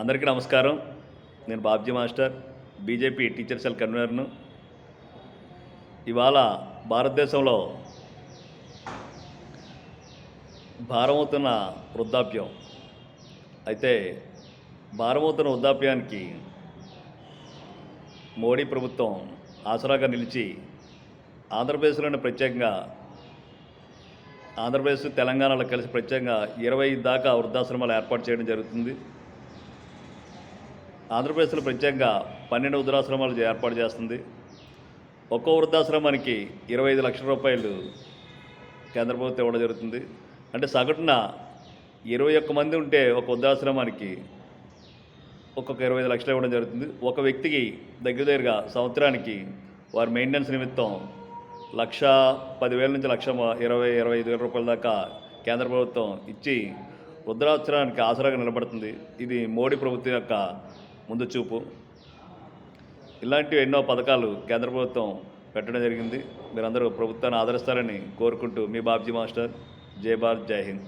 అందరికీ నమస్కారం. నేను Babji master BJP teacher cell కన్వీనర్ను. ఇవాళ భారతదేశంలో భారమవుతున్న వృద్ధాప్యం. అయితే భారమవుతున్న వృద్ధాప్యానికి మోడీ ప్రభుత్వం ఆసరాగా నిలిచి ఆంధ్రప్రదేశ్లోని ప్రత్యేకంగా ఆంధ్రప్రదేశ్ తెలంగాణలో కలిసి ప్రత్యేకంగా ఇరవై దాకా వృద్ధాశ్రమాలు ఏర్పాటు చేయడం జరుగుతుంది. ఆంధ్రప్రదేశ్లో ప్రత్యేకంగా పన్నెండు వృద్ధాశ్రమాలు ఏర్పాటు చేస్తుంది. ఒక్కో వృద్ధాశ్రమానికి ఇరవై ఐదు లక్షల రూపాయలు కేంద్ర ప్రభుత్వం ఇవ్వడం జరుగుతుంది. అంటే సగటున ఇరవై ఒక్క మంది ఉంటే ఒక వృద్ధాశ్రమానికి ఒక్కొక్క ఇరవై ఐదు లక్షలు ఇవ్వడం జరుగుతుంది. ఒక వ్యక్తికి దగ్గర దగ్గరగా సంవత్సరానికి వారి మెయింటెనెన్స్ నిమిత్తం లక్ష పదివేల నుంచి లక్ష ఇరవై ఇరవై ఐదు వేల రూపాయల దాకా కేంద్ర ప్రభుత్వం ఇచ్చి వృద్ధాశ్రమానికి ఆసరాగా నిలబడుతుంది. ఇది మోడీ ప్రభుత్వం యొక్క ముందు చూపు. ఇలాంటివి ఎన్నో పథకాలు కేంద్ర ప్రభుత్వం పెట్టడం జరిగింది. మీరందరూ ప్రభుత్వాన్ని ఆదరిస్తారని కోరుకుంటూ మీ బాబ్జీ మాస్టర్. జై భారత్ జై హింద్.